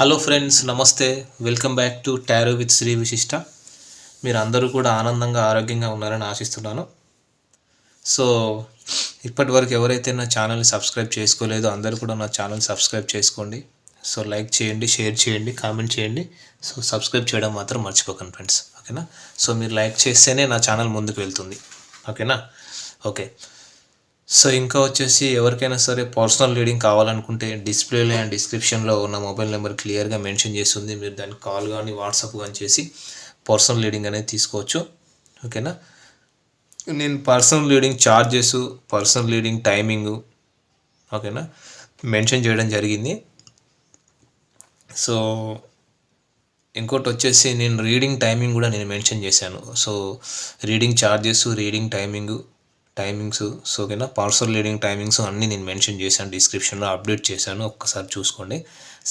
Hello friends నమస్తే. Welcome back to tarot with Shri Vishishta మీరు అందరూ కూడా ఆనందంగా ఆరోగ్యంగా ఉన్నారని ఆశిస్తున్నాను. సో ఇప్పటి వరకు ఎవరైతే నా ఛానల్ని సబ్స్క్రైబ్ చేసుకోలేదో అందరూ కూడా నా ఛానల్ సబ్స్క్రైబ్ చేసుకోండి. సో లైక్ చేయండి షేర్ చేయండి కామెంట్ చేయండి. సో సబ్స్క్రైబ్ చేయడం మాత్రం మర్చిపోకండి ఫ్రెండ్స్ ఓకేనా సో మీరు లైక్ చేస్తేనే నా ఛానల్ ముందుకు వెళ్తుంది. ఓకేనా ఓకే సో ఇంకా వచ్చేసి ఎవరికైనా సరే పర్సనల్ రీడింగ్ కావాలనుకుంటే డిస్ప్లేలో అండ్ డిస్క్రిప్షన్లో ఉన్న మొబైల్ నెంబర్ క్లియర్గా మెన్షన్ చేస్తుంది. మీరు దానికి కాల్ కానీ వాట్సాప్ కానీ చేసి పర్సనల్ రీడింగ్ అనేది తీసుకోవచ్చు. ఓకేనా నేను personal reading charges personal reading timing ఓకేనా మెన్షన్ చేయడం జరిగింది. సో ఇంకోటి వచ్చేసి నేను రీడింగ్ టైమింగ్ కూడా నేను మెన్షన్ చేశాను. So reading charges reading timing timings so ఓకేనా పార్సల్ లీడింగ్ టైమింగ్స్ అన్నీ నేను మెన్షన్ చేశాను డిస్క్రిప్షన్లో అప్డేట్ చేశాను. ఒక్కసారి చూసుకోండి.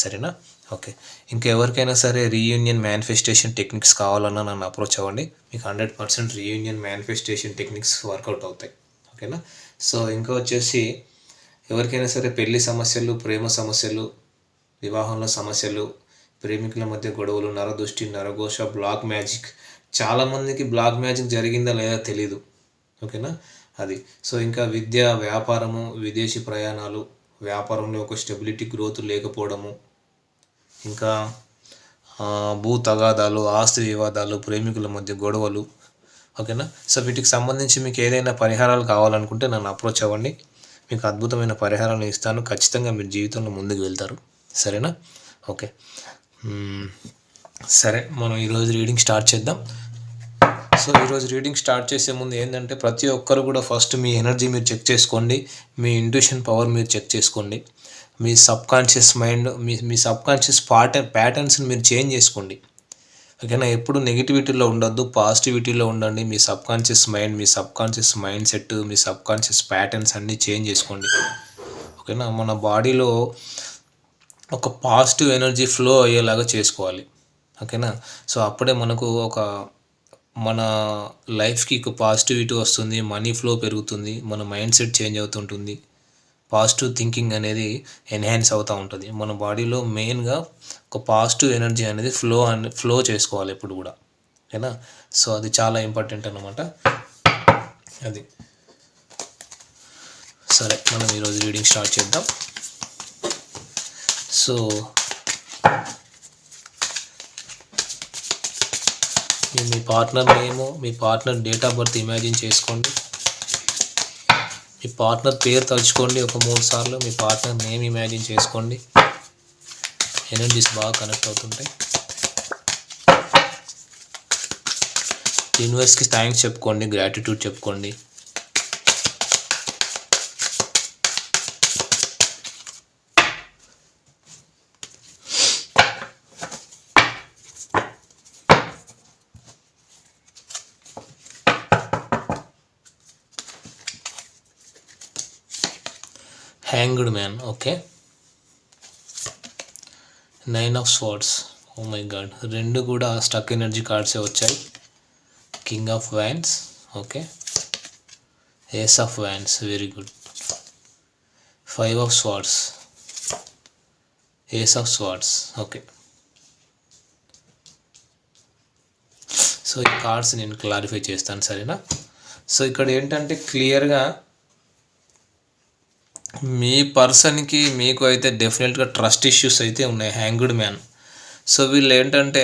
సరేనా? ఓకే ఇంకా ఎవరికైనా సరే రీయూనియన్ మేనిఫెస్టేషన్ టెక్నిక్స్ కావాలన్నా నన్ను అప్రోచ్ అవ్వండి. మీకు hundred percent reunion manifestation techniques work out అవుతాయి. ఓకేనా సో ఇంకా వచ్చేసి ఎవరికైనా సరే పెళ్ళి సమస్యలు ప్రేమ సమస్యలు వివాహంలో సమస్యలు ప్రేమికుల మధ్య గొడవలు నరదృష్టి నరఘోష బ్లాక్ మ్యాజిక్ చాలామందికి బ్లాక్ మ్యాజిక్ జరిగిందా లేదా తెలీదు. ఓకేనా అది. సో ఇంకా విద్య వ్యాపారము విదేశీ ప్రయాణాలు వ్యాపారంలో ఒక స్టెబిలిటీ గ్రోత్ లేకపోవడము ఇంకా భూ తగాదాలు ఆస్తి వివాదాలు ప్రేమికుల మధ్య గొడవలు ఓకేనా? సో వీటికి సంబంధించి మీకు ఏదైనా పరిహారాలు కావాలనుకుంటే నన్ను అప్రోచ్ అవ్వండి. మీకు అద్భుతమైన పరిహారాలు ఇస్తాను. ఖచ్చితంగా మీరు జీవితంలో ముందుకు వెళ్తారు. సరేనా? ఓకే. సరే మనం ఈరోజు రీడింగ్ స్టార్ట్ చేద్దాం. సో ఈరోజు రీడింగ్ స్టార్ట్ చేసే ముందు ఏంటంటే ప్రతి ఒక్కరు కూడా ఫస్ట్ మీ ఎనర్జీ మీరు చెక్ చేసుకోండి మీ ఇంట్యూషన్ పవర్ మీరు చెక్ చేసుకోండి మీ సబ్ కాన్షియస్ మైండ్ మీ మీ సబ్ కాన్షియస్ పాటర్న్ ప్యాటర్న్స్ని మీరు చేంజ్ చేసుకోండి. ఓకేనా? ఎప్పుడు నెగిటివిటీలో ఉండొద్దు పాజిటివిటీలో ఉండండి మీ సబ్ కాన్షియస్ మైండ్ మీ సబ్ కాన్షియస్ మైండ్ సెట్ మీ సబ్ కాన్షియస్ ప్యాటర్న్స్ అన్నీ చేంజ్ చేసుకోండి. ఓకేనా? మన బాడీలో ఒక పాజిటివ్ ఎనర్జీ ఫ్లో అయ్యేలాగా చేసుకోవాలి. ఓకేనా? సో అప్పుడే మనకు ఒక మన లైఫ్కి ఒక పాజిటివిటీ వస్తుంది మనీ ఫ్లో పెరుగుతుంది మన మైండ్ సెట్ చేంజ్ అవుతుంటుంది. పాజిటివ్ థింకింగ్ అనేది ఎన్హాన్స్ అవుతూ ఉంటుంది. మన బాడీలో మెయిన్గా ఒక పాజిటివ్ ఎనర్జీ అనేది ఫ్లో అనే ఫ్లో చేసుకోవాలి ఎప్పుడు కూడా. ఓకేనా సో అది చాలా ఇంపార్టెంట్ అన్నమాట. అది. సరే మనం ఈరోజు రీడింగ్ స్టార్ట్ చేద్దాం. సో మీ మీ partner name me partner date of birth imagine చేసుకోండి. మీ పార్ట్నర్ పేరు తలుచుకోండి ఒక మూడు సార్లు మీ పార్ట్నర్ నేమ్ ఇమాజిన్ చేసుకోండి. ఎనర్జీస్ బాగా కనెక్ట్ అవుతుంటాయి. యూనివర్స్కి థ్యాంక్స్ చెప్పుకోండి గ్రాటిట్యూడ్ చెప్పుకోండి. Hanged man okay nine of swords oh my god రెండు కూడా స్టక్ ఎనర్జీ కార్డ్సే వచ్చాయి. King of wands okay ace of wands very good five of swords ace of swords okay so ఈ cards నేను clarify చేస్తాను సరేనా? So ఇక్కడ ఏంటంటే క్లియర్గా మీ పర్సన్కి మీకు అయితే డెఫినెట్గా ట్రస్ట్ ఇష్యూస్ అయితే ఉన్నాయి హ్యాంగ్డ్ మ్యాన్. సో వీళ్ళు ఏంటంటే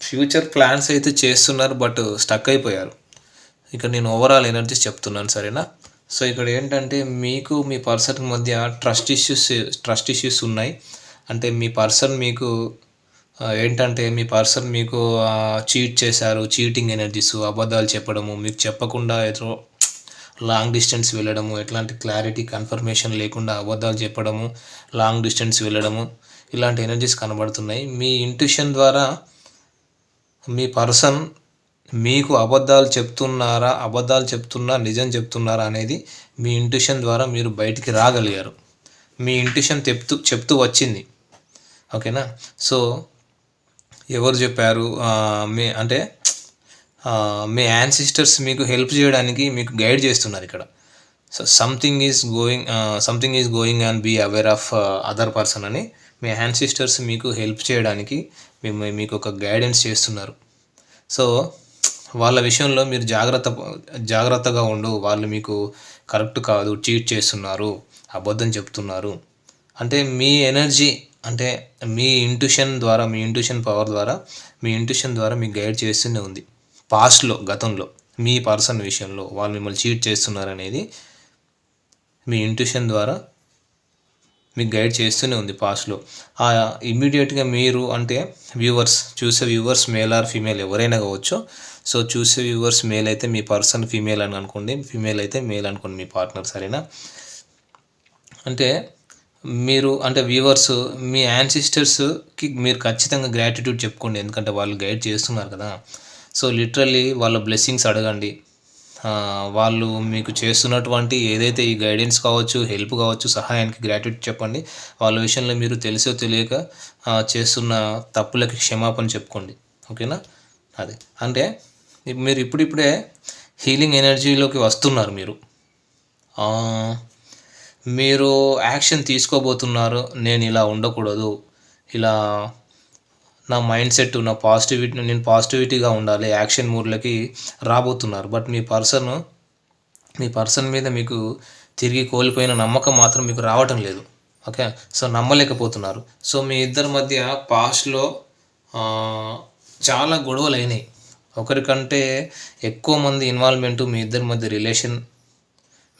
ఫ్యూచర్ ప్లాన్స్ అయితే చేస్తున్నారు బట్ స్టక్ అయిపోయారు. ఇక్కడ నేను ఓవరాల్ ఎనర్జీస్ చెప్తున్నాను సరేనా? సో ఇక్కడ ఏంటంటే మీకు మీ పర్సన్ మధ్య ట్రస్ట్ ఇష్యూస్ ట్రస్ట్ ఇష్యూస్ ఉన్నాయి. అంటే మీ పర్సన్ మీకు ఏంటంటే మీ పర్సన్ మీకు చీట్ చేశారు చీటింగ్ ఎనర్జీస్ అబద్ధాలు చెప్పడము మీకు చెప్పకుండా ఏదో లాంగ్ డిస్టెన్స్ వెళ్ళడము ఎట్లాంటి క్లారిటీ కన్ఫర్మేషన్ లేకుండా అబద్ధాలు చెప్పడము లాంగ్ డిస్టెన్స్ వెళ్ళడము ఇలాంటి ఎనర్జీస్ కనబడుతున్నాయి. మీ ఇంట్యూషన్ ద్వారా మీ పర్సన్ మీకు అబద్ధాలు చెప్తున్నారా అబద్ధాలు చెప్తున్నా నిజం చెప్తున్నారా అనేది మీ ఇంట్యూషన్ ద్వారా మీరు బయటికి రాగలిగారు. మీ ఇంట్యూషన్ చెప్తూ చెప్తూ వచ్చింది. ఓకేనా? సో ఎవరు చెప్పారు? మీ అంటే మీ యాన్సిస్టర్స్ మీకు హెల్ప్ చేయడానికి మీకు గైడ్ చేస్తున్నారు ఇక్కడ. So something is going something is going and be aware of other person అని మీ యాన్సిస్టర్స్ సిస్టర్స్ మీకు హెల్ప్ చేయడానికి మేము మీకు ఒక గైడెన్స్ చేస్తున్నారు. సో వాళ్ళ విషయంలో మీరు జాగ్రత్త జాగ్రత్తగా ఉండు. వాళ్ళు మీకు కరెక్ట్ కాదు చీట్ చేస్తున్నారు అబద్ధం చెప్తున్నారు. అంటే మీ ఎనర్జీ అంటే మీ ఇంట్యూషన్ ద్వారా మీ ఇంట్యూషన్ పవర్ ద్వారా మీ ఇంట్యూషన్ ద్వారా మీకు గైడ్ చేస్తూనే ఉంది. పాస్ట్లో గతంలో మీ పర్సన్ విషయంలో వాళ్ళు మిమ్మల్ని చీట్ చేస్తున్నారనేది మీ ఇంట్యూషన్ ద్వారా మీకు గైడ్ చేస్తూనే ఉంది పాస్ట్లో. ఆ ఇమ్మీడియట్గా మీరు అంటే వ్యూవర్స్ చూసే వ్యూవర్స్ మేల్ ఆర్ ఫీమేల్ ఎవరైనా కావచ్చు. సో చూసే వ్యూవర్స్ మేల్ అయితే మీ పర్సన్ ఫీమేల్ అని అనుకోండి ఫీమేల్ అయితే మేల్ అనుకోండి మీ పార్ట్నర్ సరేనా? అంటే మీరు అంటే వ్యూవర్స్ మీ యాన్సిస్టర్స్కి మీరు ఖచ్చితంగా గ్రాటిట్యూడ్ చెప్పుకోండి. ఎందుకంటే వాళ్ళు గైడ్ చేస్తున్నారు కదా. సో లిటరల్లీ వాళ్ళ బ్లెస్సింగ్స్ అడగండి. వాళ్ళు మీకు చేస్తున్నటువంటి ఏదైతే ఈ గైడెన్స్ కావచ్చు హెల్ప్ కావచ్చు సహాయానికి గ్రాట్యుడ్ చెప్పండి. వాళ్ళ విషయంలో మీరు తెలిసో తెలియక చేస్తున్న తప్పులకి క్షమాపణ చెప్పుకోండి. ఓకేనా? అదే. అంటే మీరు ఇప్పుడిప్పుడే హీలింగ్ ఎనర్జీలోకి వస్తున్నారు మీరు. మీరు యాక్షన్ తీసుకోబోతున్నారు. నేను ఇలా ఉండకూడదు. ఇలా నా మైండ్ సెట్ నా పాజిటివిటీ నేను పాజిటివిటీగా ఉండాలి యాక్షన్ మూడ్లకి రాబోతున్నారు. బట్ మీ పర్సన్ మీ పర్సన్ మీద మీకు తిరిగి కోల్పోయిన నమ్మకం మాత్రం మీకు రావటం లేదు. ఓకే సో నమ్మలేకపోతున్నారు. సో మీ ఇద్దరి మధ్య పాస్ట్లో చాలా గొడవలు అయినాయి. ఒకరికంటే ఎక్కువ మంది ఇన్వాల్వ్మెంట్ మీ ఇద్దరి మధ్య రిలేషన్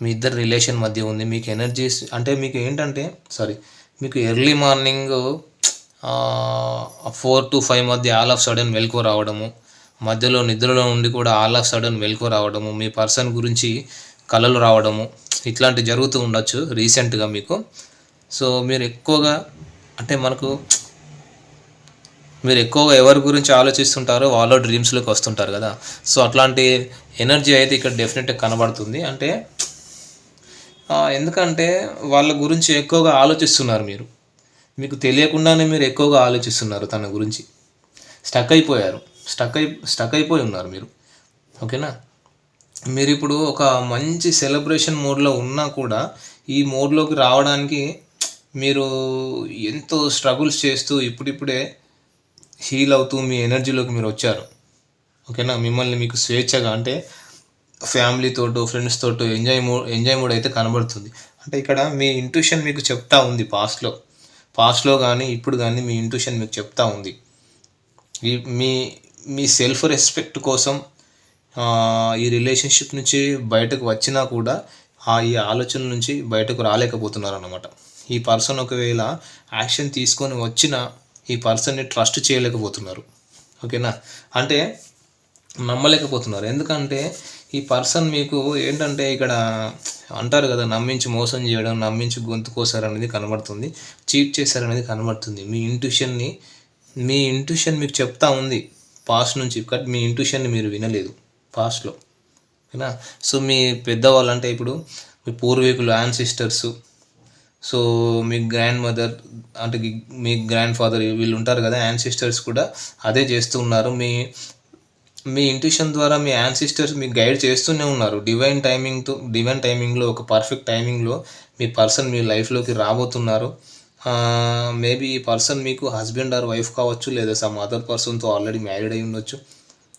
మీ ఇద్దరు రిలేషన్ మధ్య ఉంది. మీకు ఎనర్జీస్ అంటే మీకు ఏంటంటే సారీ మీకు early morning four to five మధ్య ఆల్ ఆఫ్ సడన్ వెల్కో రావడము మధ్యలో నిద్రలో ఉండి కూడా ఆల్ ఆఫ్ సడన్ వెల్కో రావడము మీ పర్సన్ గురించి కళలు రావడము ఇట్లాంటి జరుగుతూ ఉండొచ్చు రీసెంట్గా మీకు. సో మీరు ఎక్కువగా అంటే మనకు మీరు ఎక్కువగా ఎవరి గురించి ఆలోచిస్తుంటారో వాళ్ళ డ్రీమ్స్లోకి వస్తుంటారు కదా. సో అట్లాంటి ఎనర్జీ అయితే ఇక్కడ డెఫినెట్గా కనబడుతుంది. అంటే ఎందుకంటే వాళ్ళ గురించి ఎక్కువగా ఆలోచిస్తున్నారు మీరు. మీకు తెలియకుండానే మీరు ఎక్కువగా ఆలోచిస్తున్నారు తన గురించి. స్టక్ అయిపోయారు. స్టక్ అయి స్టక్ అయిపోయి ఉన్నారు మీరు. ఓకేనా? మీరు ఇప్పుడు ఒక మంచి సెలబ్రేషన్ మోడ్లో ఉన్నా కూడా ఈ మోడ్లోకి రావడానికి మీరు ఎంతో స్ట్రగుల్స్ చేస్తూ ఇప్పుడిప్పుడే హీల్ అవుతూ మీ ఎనర్జీలోకి మీరు వచ్చారు. ఓకేనా? మిమ్మల్ని మీకు స్వేచ్ఛగా అంటే ఫ్యామిలీతోటో ఫ్రెండ్స్ తోటో ఎంజాయ్ మూ ఎంజాయ్ మూడ్ అయితే కనబడుతుంది. అంటే ఇక్కడ మీ ఇంట్యూషన్ మీకు చెప్తా ఉంది పాస్ట్లో పాస్ట్లో కానీ ఇప్పుడు కానీ మీ ఇంట్యూషన్ మీకు చెప్తా ఉంది. ఈ మీ మీ సెల్ఫ్ రెస్పెక్ట్ కోసం ఈ రిలేషన్షిప్ నుంచి బయటకు వచ్చినా కూడా ఆ ఈ ఆలోచన నుంచి బయటకు రాలేకపోతున్నారు అన్నమాట ఈ పర్సన్ ఒకవేళ యాక్షన్ తీసుకొని వచ్చినా ఈ పర్సన్ని ట్రస్ట్ చేయలేకపోతున్నారు. ఓకేనా? అంటే నమ్మలేకపోతున్నారు. ఎందుకంటే ఈ పర్సన్ మీకు ఏంటంటే ఇక్కడ అంటారు కదా నమ్మించి మోసం చేయడం నమ్మించి గొంతు కోసారు అనేది కనబడుతుంది చీట్ చేశారనేది కనబడుతుంది. మీ ఇంట్యూషన్ని మీ ఇంట్యూషన్ మీకు చెప్తా ఉంది పాస్ట్ నుంచి బట్ మీ ఇంట్యూషన్ని మీరు వినలేదు పాస్ట్లో ఓకేనా? సో మీ పెద్దవాళ్ళు అంటే ఇప్పుడు మీ పూర్వీకులు యాన్సిస్టర్స్ సో మీ గ్రాండ్ మదర్ అంటే మీ గ్రాండ్ ఫాదర్ వీళ్ళు ఉంటారు కదా యాన్సిస్టర్స్ కూడా అదే చేస్తూ ఉన్నారు. మీ మీ ఇంట్యూషన్ ద్వారా మీ యాన్సిస్టర్స్ మీకు గైడ్ చేస్తూనే ఉన్నారు. డివైన్ టైమింగ్తో డివైన్ టైమింగ్లో ఒక పర్ఫెక్ట్ టైమింగ్లో మీ పర్సన్ మీ లైఫ్లోకి రాబోతున్నారు. మేబీ ఈ పర్సన్ మీకు హస్బెండ్ ఆర్ వైఫ్ కావచ్చు లేదా సమ్ అదర్ పర్సన్తో ఆల్రెడీ మ్యారీడ్ అయి ఉండొచ్చు.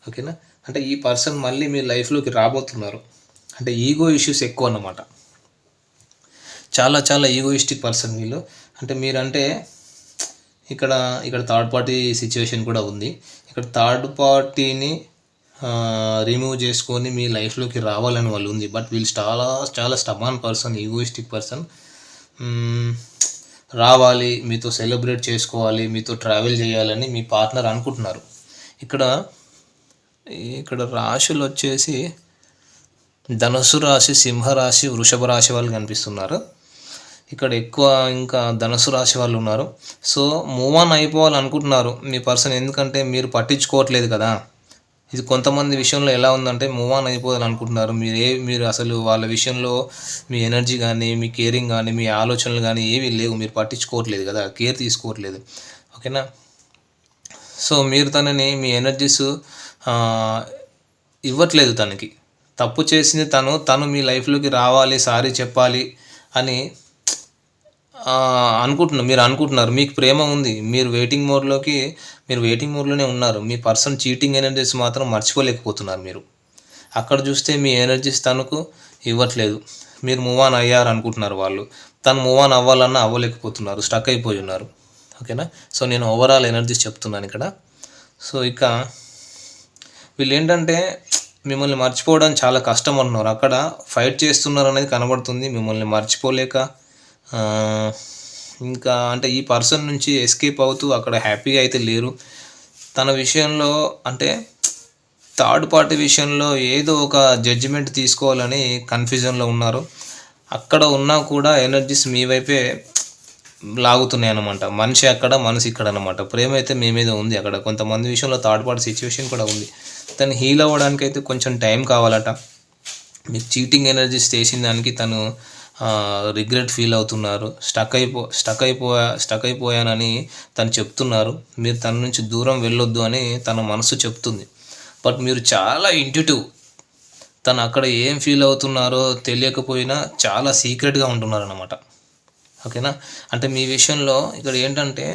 ఓకేనా అంటే ఈ పర్సన్ మళ్ళీ మీ లైఫ్లోకి రాబోతున్నారు. అంటే ఈగో ఇష్యూస్ ఎక్కువ అన్నమాట. చాలా చాలా ఈగోయిస్టిక్ పర్సన్ వీళ్ళు. అంటే మీరంటే ఇక్కడ ఇక్కడ థర్డ్ పార్టీ సిచ్యువేషన్ కూడా ఉంది. ఇక్కడ థర్డ్ పార్టీని రిమూవ్ చేసుకొని మీ లైఫ్లోకి రావాలని వాళ్ళు ఉంది. బట్ వీళ్ళు చాలా చాలా స్టబాన్ పర్సన్ ఈగోయిస్టిక్ పర్సన్ రావాలి మీతో సెలబ్రేట్ చేసుకోవాలి మీతో ట్రావెల్ చేయాలని మీ పార్ట్నర్ అనుకుంటున్నారు. ఇక్కడ ఇక్కడ రాశులు వచ్చేసి ధనుసు రాశి సింహరాశి వృషభ రాశి వాళ్ళు కనిపిస్తున్నారు. ఇక్కడ ఎక్కువ ఇంకా ధనుసు రాశి వాళ్ళు ఉన్నారు. సో మూవ్ ఆన్ అయిపోవాలనుకుంటున్నారు మీ పర్సన్ ఎందుకంటే మీరు పట్టించుకోవట్లేదు కదా. ఇది కొంతమంది విషయంలో ఎలా ఉందంటే మూవ్ ఆన్ అయిపోవాలనుకుంటున్నారు మీరు ఏ మీరు అసలు వాళ్ళ విషయంలో మీ ఎనర్జీ కానీ మీ కేరింగ్ కానీ మీ ఆలోచనలు కానీ ఏవి లేవు. మీరు పట్టించుకోవట్లేదు కదా. కేర్ తీసుకోవట్లేదు. ఓకేనా? సో మీరు తనని మీ ఎనర్జీస్ ఇవ్వట్లేదు తనకి. తప్పు చేసింది తను తను మీ లైఫ్లోకి రావాలి సారీ చెప్పాలి అని అనుకుంటున్నాను అనుకుంటున్నారు మీరు అనుకుంటున్నారు. మీకు ప్రేమ ఉంది. మీరు వెయిటింగ్ మోడ్లోకి మీరు వెయిటింగ్ మోడ్లోనే ఉన్నారు. మీ పర్సన్ చీటింగ్ ఎనర్జీస్ మాత్రం మర్చిపోలేకపోతున్నారు మీరు. అక్కడ చూస్తే మీ ఎనర్జీస్ తనకు ఇవ్వట్లేదు. మీరు మూవ్ ఆన్ అయ్యారు అనుకుంటున్నారు వాళ్ళు. తను మూవ్ ఆన్ అవ్వాలన్నా అవ్వలేకపోతున్నారు. స్టక్ అయిపోయి ఉన్నారు. ఓకేనా సో నేను ఓవరాల్ ఎనర్జీస్ చెప్తున్నాను ఇక్కడ. సో ఇక వీళ్ళు ఏంటంటే మిమ్మల్ని మర్చిపోవడం చాలా కష్టం అంటున్నారు. అక్కడ ఫైట్ చేస్తున్నారు అనేది కనబడుతుంది. మిమ్మల్ని మర్చిపోలేక ఇంకా అంటే ఈ పర్సన్ నుంచి ఎస్కేప్ అవుతూ అక్కడ హ్యాపీగా అయితే లేరు. తన విషయంలో అంటే థర్డ్ పార్టీ విషయంలో ఏదో ఒక జడ్జిమెంట్ తీసుకోవాలని కన్ఫ్యూజన్లో ఉన్నారు. అక్కడ ఉన్నా కూడా ఎనర్జీస్ మీ వైపే లాగుతున్నాయి అనమాట మనిషి అక్కడ మనసు ఇక్కడ అనమాట ప్రేమ అయితే మీ మీద ఉంది అక్కడ. కొంతమంది విషయంలో థర్డ్ పార్టీ సిచ్యువేషన్ కూడా ఉంది. తను హీల్ అవ్వడానికి అయితే కొంచెం టైం కావాలట. మీకు చీటింగ్ ఎనర్జీస్ చేసిన దానికి తను రిగ్రెట్ ఫీల్ అవుతున్నారు. స్టక్ అయిపో స్టక్ అయిపోయా స్టక్ అయిపోయానని తను చెప్తున్నారు. మీరు తన నుంచి దూరం వెళ్ళొద్దు అని తన మనసు చెప్తుంది. బట్ మీరు చాలా ఇంటిటివ్ తను అక్కడ ఏం ఫీల్ అవుతున్నారో తెలియకపోయినా చాలా సీక్రెట్గా ఉంటున్నారు అనమాట ఓకేనా అంటే మీ విషయంలో ఇక్కడ ఏంటంటే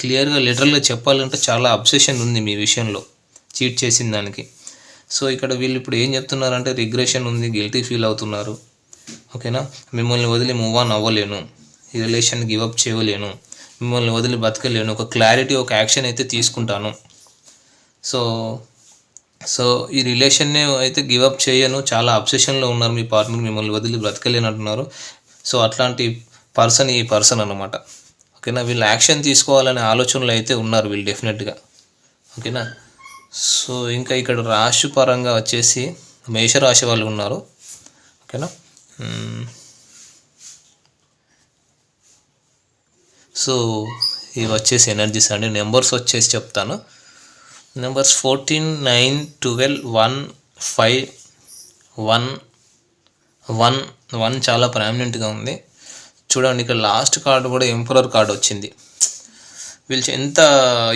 క్లియర్గా లిటరల్గా చెప్పాలంటే చాలా అబ్సెషన్ ఉంది మీ విషయంలో. చీట్ చేసిన దానికి. సో ఇక్కడ వీళ్ళు ఇప్పుడు ఏం చెప్తున్నారంటే రిగ్రెషన్ ఉంది గిల్టీ ఫీల్ అవుతున్నారు. ఓకేనా? మిమ్మల్ని వదిలి మూవ్ ఆన్ అవ్వలేను. ఈ రిలేషన్ గివ్ అప్ చేయలేను. మిమ్మల్ని వదిలి బతకలేను. ఒక క్లారిటీ ఒక యాక్షన్ అయితే తీసుకుంటాను. సో సో ఈ రిలేషన్నే అయితే గివ్ అప్ చేయను. చాలా అబ్సెషన్లో ఉన్నారు మీ పార్ట్నర్ మిమ్మల్ని వదిలి బ్రతకలేను అంటున్నారు. సో అట్లాంటి పర్సన్ ఈ పర్సన్ అనమాట ఓకేనా? వీళ్ళు యాక్షన్ తీసుకోవాలనే ఆలోచనలు అయితే ఉన్నారు వీళ్ళు డెఫినెట్గా ఓకేనా? సో ఇంకా ఇక్కడ రాశి పరంగా వచ్చేసి మేషరాశి వాళ్ళు ఉన్నారు. ఓకేనా? సో ఇవి వచ్చేసి ఎనర్జీస్ అండి. నెంబర్స్ వచ్చేసి చెప్తాను. Numbers fourteen nine twelve one five one one one చాలా ప్రామినెంట్గా ఉంది. చూడండి ఇక్కడ లాస్ట్ కార్డు కూడా ఎంపరర్ కార్డు వచ్చింది. వీళ్ళు ఎంత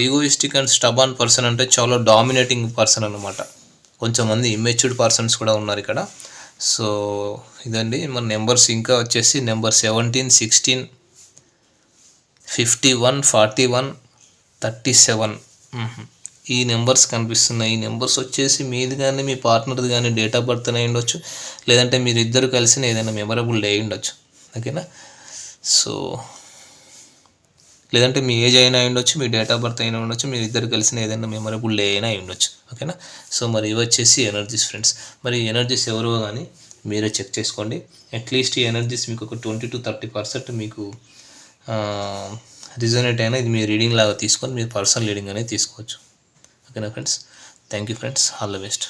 ఈగోయిస్టిక్ అండ్ స్టబాన్ పర్సన్ అంటే చాలా డామినేటింగ్ పర్సన్ అనమాట కొంచెం మంది ఇమ్మెచ్యూర్డ్ పర్సన్స్ కూడా ఉన్నారు ఇక్కడ. సో ఇదండి మన నెంబర్స్ ఇంకా వచ్చేసి number seventeen sixteen fifty one forty one thirty seven. ఈ నెంబర్స్ కనిపిస్తున్నాయి. ఈ నెంబర్స్ వచ్చేసి మీది కానీ మీ పార్ట్నర్ది కానీ డేట్ ఆఫ్ బర్త్ అయి ఉండొచ్చు. లేదంటే మీరు ఇద్దరు కలిసిన ఏదైనా మెమరబుల్ డే అయి ఉండొచ్చు. ఓకేనా? సో లేదంటే మీ ఏజ్ అయినా ఉండొచ్చు మీ డేట్ ఆఫ్ బర్త్ అయినా ఉండొచ్చు మీరు ఇద్దరు కలిసిన ఏదైనా మెమరబుల్ డే అయినా ఉండొచ్చు ఓకేనా? సో మరి ఇవి వచ్చేసి ఎనర్జీస్ ఫ్రెండ్స్ మరి ఎనర్జీస్ ఎవరో కానీ మీరే చెక్ చేసుకోండి. అట్లీస్ట్ ఈ ఎనర్జీస్ మీకు ఒక ట్వంటీ టు థర్టీ పర్సెంట్ మీకు రిజనేట్ అయినా ఇది మీ రీడింగ్ లాగా తీసుకొని మీరు పర్సనల్ రీడింగ్ అనేది తీసుకోవచ్చు. ఓకేనా friends thank you friends all the best